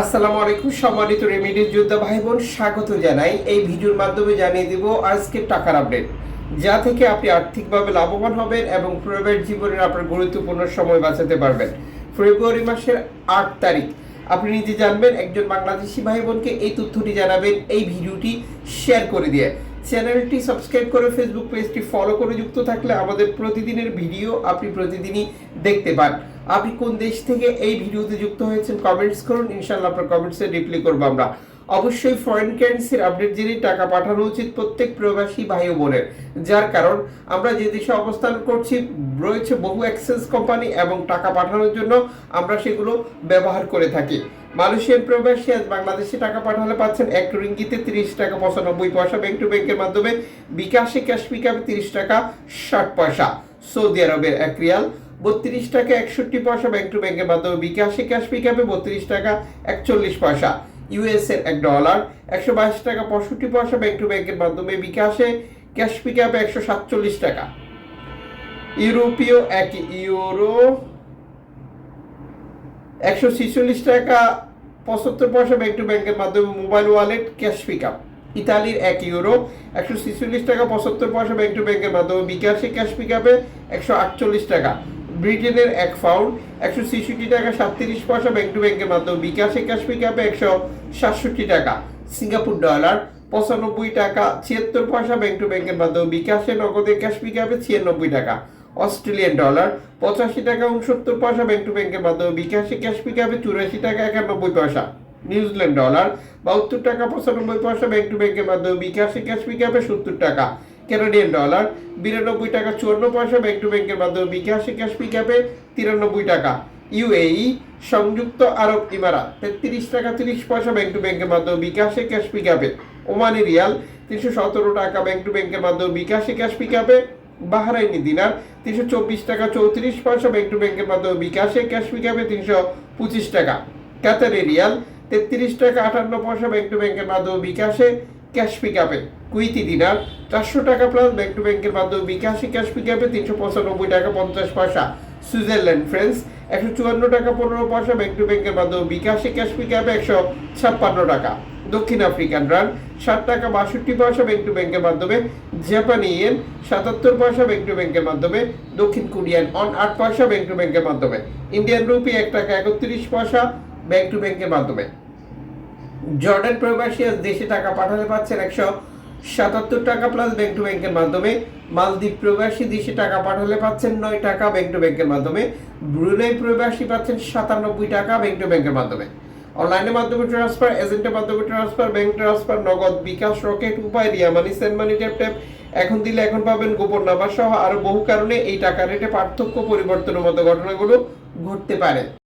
আসসালামু আলাইকুম, সম্মানিত রেমিডির যোদ্ধা ভাই বোন স্বাগত জানাই। এই ভিডিওর মাধ্যমে জানিয়ে দিব আজকে টাকার আপডেট। যা থেকে আপনি আর্থিকভাবে লাভবান হবেন এবং প্রাইভেট জীবনের আপনার গুরুত্বপূর্ণ সময় বাঁচাতে পারবেন। ফেব্রুয়ারি মাসের আট তারিখ। আপনি নিজে জানবেন, একজন বাংলাদেশি ভাই বোনকে এই তথ্যটি জানাবেন, এই ভিডিওটি শেয়ার করে দিয়ে। চ্যানেলটি সাবস্ক্রাইব করে ফেসবুক পেজটি ফলো করে যুক্ত থাকলে আমাদের প্রতিদিনের ভিডিও আপনি প্রতিদিনই দেখতে পান। আপনি কোন দেশ থেকে এই ভিডিওতে যুক্ত হয়েছেন কমেন্টস করুন। ইনশাল্লাহ আপনার কমেন্টসে রিপ্লাই করব আমরা। অবশ্যই ফরেন কারেন্সির আপডেট জেনে টাকা পাঠানো উচিত প্রত্যেক প্রবাসী ভাই ও বোনের। যার কারণ, আমরা যে দেশে অবস্থান করছি, রয়েছে বহু এক্সচেঞ্জ কোম্পানি এবং টাকা পাঠানোর জন্য আমরা সেগুলো ব্যবহার করে থাকি। মালয়েশিয়ান প্রবাসী আজ বাংলাদেশে টাকা পাঠালে পাচ্ছেন এক রিঙ্গিতে তিরিশ টাকা পঁচানব্বই পয়সা। ব্যাংক টু ব্যাংকের মাধ্যমে বিকাশে ক্যাশ পিকআপে তিরিশ টাকা ষাট পয়সা। সৌদি আরবের এক রিয়াল, বত্রিশ টাকা একষট্টি পয়সা। ব্যাংক টু ব্যাংকের মাধ্যমে বিকাশে ক্যাশ পিকআপে বত্রিশ টাকা একচল্লিশ পয়সা। ইউএস এর এক ডলার একশো বাইশ টাকা পঁয়ষট্টি পয়সা ব্যাংক টু ব্যাংকের মাধ্যমে বিকাশে ক্যাশ পিকআপে একশো সাতচল্লিশ টাকা। ইউরোপীয় এক ইউরো একশো ছিচল্লিশ টাকা পঁচাত্তর পয়সা ব্যাংক টু ব্যাংকের মাধ্যমে mobile wallet cash pick up ইতালির এক ইউরো একশো ছিচল্লিশ টাকা পঁচাত্তর পয়সা ব্যাংক টু ব্যাংকের মাধ্যমে বিকাশে ক্যাশ পিক আপে একশো আটচল্লিশ টাকা। ব্রিটেনের এক পাউন্ড একশো ছেষট্টি টাকা, সাতত্রিশ পয়সা ব্যাংক টু ব্যাংকের মাধ্যমে বিকাশে ক্যাশ পিকআপে একশো সাতষট্টি টাকা। সিঙ্গাপুর ডলার, পঁচানব্বই টাকা, ছিয়াত্তর পয়সা ব্যাংক টু ব্যাংকের মাধ্যমে বিকাশে, নগদে ক্যাশ পিকআপে ছিয়ানব্বই টাকা। অস্ট্রেলিয়ান ডলার, পঁচাশি টাকা উনসত্তর পয়সা ব্যাংক টু ব্যাংকের মাধ্যমে বিকাশে ক্যাশ পিকআপে চুরাশি টাকা, একানব্বই পয়সা। নিউজিল্যান্ড ডলার, বাহাত্তর টাকা, পঁচানব্বই পয়সা ব্যাংক টু ব্যাংকের মাধ্যমে বিকাশে ক্যাশ পিকআপে সত্তর টাকা। কানাডিয়ান ডলার বিরানব্বই টাকা চুয়ান্ন পয়সা ব্যাংক টু ব্যাংকের মাধ্যমে বিকাশে ক্যাশ পিকআপে তিরানব্বই টাকা। ইউএই সংযুক্ত আরব ইমারাত, তেত্রিশ টাকা তিরিশ পয়সা ব্যাংক টু ব্যাংকের মাধ্যমে বিকাশে ক্যাশ পিকআপে ওমানি রিয়াল, তিনশো সতেরো টাকা ব্যাংক টু ব্যাংকের মাধ্যমে বিকাশে ক্যাশ পিকআপে বাহারাইনি দিনার, তিনশো চব্বিশ টাকা চৌত্রিশ পয়সা ব্যাংক টু ব্যাংকের মাধ্যমে বিকাশে ক্যাশ পিকআপে তিনশো পঁচিশ টাকা। কাতারি রিয়াল, তেত্রিশ টাকা আটান্ন পয়সা ব্যাংক টু ব্যাংকের মাধ্যমে বিকাশে ক্যাশ পিক আপে কুইতি দিনার চারশো টাকা প্লাস ব্যাংক টু ব্যাংকের মাধ্যমে বিকাশে ক্যাশ পিক আপে তিনশো পঁচানব্বই টাকা পঞ্চাশ পয়সা। সুইজারল্যান্ড ফ্রেন্স একশো চুয়ান্ন টাকা পনেরো পয়সা ব্যাংক টু ব্যাংকের মাধ্যমে বিকাশে ক্যাশ পিক আপে একশো ছাপ্পান্ন টাকা। দক্ষিণ আফ্রিকান রান ষাট টাকা বাষট্টি পয়সা ব্যাংক টু ব্যাংকের মাধ্যমে। জাপানি ইয়েন সাতাত্তর পয়সা ব্যাংক টু ব্যাংকের মাধ্যমে। দক্ষিণ কোরিয়ান অন আট পয়সা ব্যাংক টু ব্যাংকের মাধ্যমে। ইন্ডিয়ান রুপি এক টাকা একত্রিশ পয়সা ব্যাংক টু ব্যাংকের মাধ্যমে। জর্ডান প্রবাসী আজ দেশে টাকা পাঠাতে পারছেন একশো সাতাত্তর টাকা প্লাস ব্যাংক টু ব্যাংকের মাধ্যমে। মালদ্বীপ প্রবাসী দেশে টাকা পাঠালে পাচ্ছেন নয় টাকা ব্যাংক টু ব্যাংকের মাধ্যমে। ব্রুনাই প্রবাসী পাচ্ছেন সাতানব্বই টাকা ব্যাংক টু ব্যাংকের মাধ্যমে। অনলাইনের মাধ্যমে ট্রান্সফার এজেন্টের মাধ্যমে ট্রান্সফার ব্যাংক ট্রান্সফার নগদ বিকাশ রকেট উপায় Ria money send money tap tap এখন দিলে এখন পাবেন গোপন নাম্বার সহ আরও বহু কারণে এই টাকা রেটে পার্থক্য পরিবর্তনের মতো ঘটনাগুলো ঘটতে পারে।